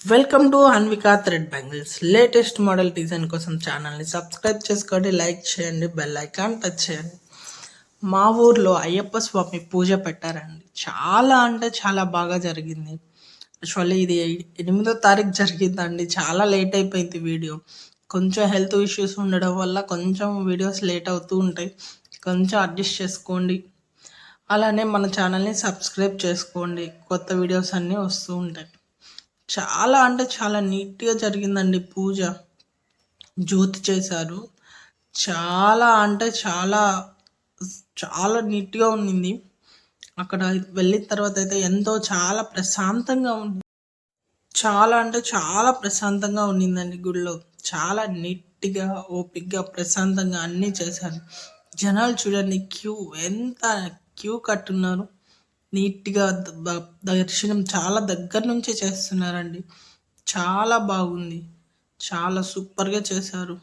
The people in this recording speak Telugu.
Welcome to Anvika thread bangles latest model design కోసం ఛానల్ని సబ్స్క్రైబ్ చేసుకోండి లైక్ చేయండి బెల్ ఐకాన్ టచ్ చేయండి. మా ఊర్లో అయ్యప్ప స్వామి పూజ పెట్టారండి. చాలా అంటే చాలా బాగా జరిగింది. యాక్చువల్లీ ఇది ఎనిమిదో తారీఖు జరిగిందండి. చాలా లేట్ అయిపోయింది వీడియో. కొంచెం హెల్త్ ఇష్యూస్ ఉండడం వల్ల కొంచెం వీడియోస్ లేట్ అవుతూ ఉంటాయి. కొంచెం అడ్జస్ట్ చేసుకోండి. అలానే మన ఛానల్ని సబ్స్క్రైబ్ చేసుకోండి. కొత్త వీడియోస్ అన్నీ వస్తూ ఉంటాయి. చాలా అంటే చాలా నీట్గా జరిగిందండి పూజ. జ్యోతి చేశారు. చాలా అంటే చాలా చాలా నీట్గా ఉన్నింది అక్కడ వెళ్ళిన తర్వాత అయితే ఎంతో చాలా ప్రశాంతంగా ఉంది చాలా అంటే చాలా ప్రశాంతంగా ఉన్నిందండి గుడిలో చాలా నీట్గా ఓపిక్గా ప్రశాంతంగా అన్నీ చేశారు. జనాలు చూడండి క్యూ ఎంత క్యూ కట్టున్నారు. నీట్గా దర్శనం చాలా దగ్గర నుంచే చేస్తున్నారండి. చాలా బాగుంది. చాలా సూపర్గా చేశారు.